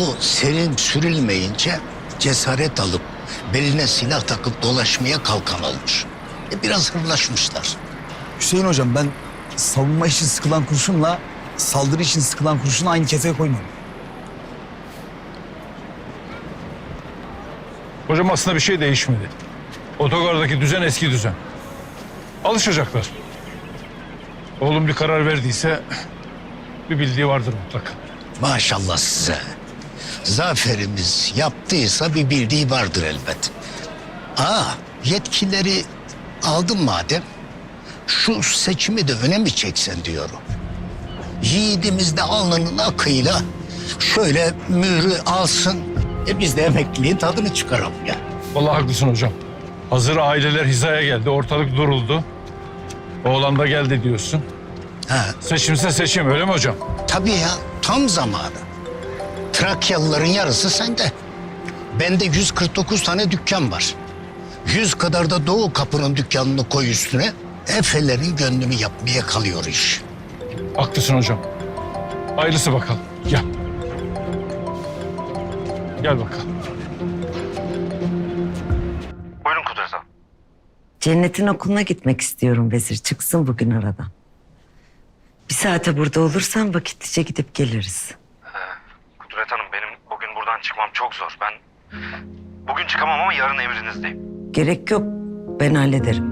Bu serin sürülmeyince cesaret alıp beline silah takıp dolaşmaya kalkan olmuş. E, biraz hırlaşmışlar. Hüseyin hocam ben savunma için sıkılan kurşunla saldırı için sıkılan kurşunu aynı kefeye koymam. Hocam aslında bir şey değişmedi. Otogardaki düzen eski düzen. Alışacaklar. Oğlum bir karar verdiyse bir bildiği vardır mutlaka. Maşallah size. Zaferimiz yaptıysa bir bildiği vardır elbet. Aa, yetkileri aldım madem. Şu seçimi de öne mi çeksen diyorum. Yiğidimiz de alnının akıyla şöyle mührü alsın. E biz de emekliliğin tadını çıkaralım ya. Vallahi haklısın hocam. Hazır aileler hizaya geldi, ortalık duruldu. Oğlan da geldi diyorsun. Ha, Seçimse seçim öyle mi hocam? tabii ya tam zamanı. Trakyalıların yarısı sende. Bende 149 tane dükkan var. 100 kadar da Doğu Kapı'nın dükkanını koy üstüne. Efelerin gönlünü yapmaya kalıyor iş. Haklısın hocam. Hayırlısı bakalım. Gel. Gel bakalım. Buyurun Kudret Hanım. Cennetin okuluna gitmek istiyorum Vezir. Çıksın bugün aradan. Bir saate burada olursan vakitlice gidip geliriz. Buradan çıkmam çok zor. Ben bugün çıkamam ama yarın emrinizdeyim. Gerek yok. Ben hallederim.